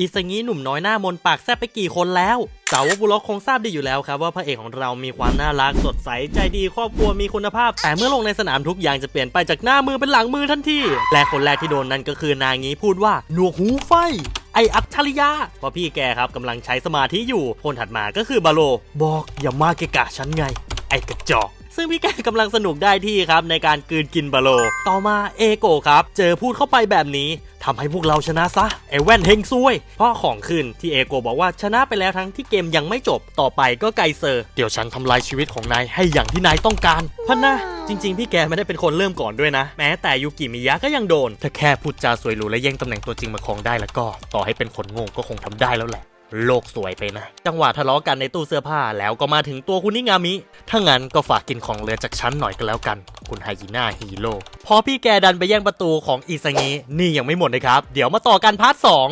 อิสงี้หนุ่มน้อยหน้ามนปากแซบไปกี่คนแล้วสาวกบุล็อกคงทราบดีอยู่แล้วครับว่าพระเอกของเรามีความน่ารักสดใสใจดีครอบครัวมีคุณภาพ แต่เมื่อลงในสนามทุกอย่างจะเปลี่ยนไปจากหน้ามือเป็นหลังมือทันทีและคนแรกที่โดนนั่นก็คือนางงี้พูดว่าหนวกหูไฟไออัจฉริยะเพราะพี่แกครับกำลังใช้สมาธิอยู่คนถัดมาก็คือบาโล บอกอย่ามาเกะกะฉันไง ไอกระจอก ซึ่งพี่แกกำลังสนุกได้ที่ครับในการกืนกินบาโล ต่อมาเอโกครับ เจอพูดเข้าไปแบบนี้ทำให้พวกเราชนะซะไอแว่นเฮงซวย เพราะของขึ้นที่เอโกบอกว่าชนะไปแล้วทั้งที่เกมยังไม่จบต่อไปก็ไกเซอร์ เดี๋ยวฉันทำลายชีวิตของนายให้อย่างที่นายต้องการพันนะจริง ๆ พี่แกไม่ได้เป็นคนเริ่มก่อนด้วยนะ แม้แต่ยูกิมิยะก็ยังโดน ถ้าแค่พูดจาสวยหรูและแย่งตำแหน่งตัวจริงมาครองได้แล้วก็ ต่อให้เป็นคนโง่ก็คงทำได้แล้วแหละ โลกสวยไปนะ จังหวะทะเลาะกันในตู้เสื้อผ้าแล้วก็มาถึงตัวคุณนิงามิ ถ้างั้นก็ฝากกินของเหลือจากฉันหน่อยก็แล้วกัน คุณไฮยีน่าฮีโร่พอพี่แกดันไปแย่งประตูของอิซางินี่ยังไม่หมดนะครับ เดี๋ยวมาต่อกันพาร์ทสอง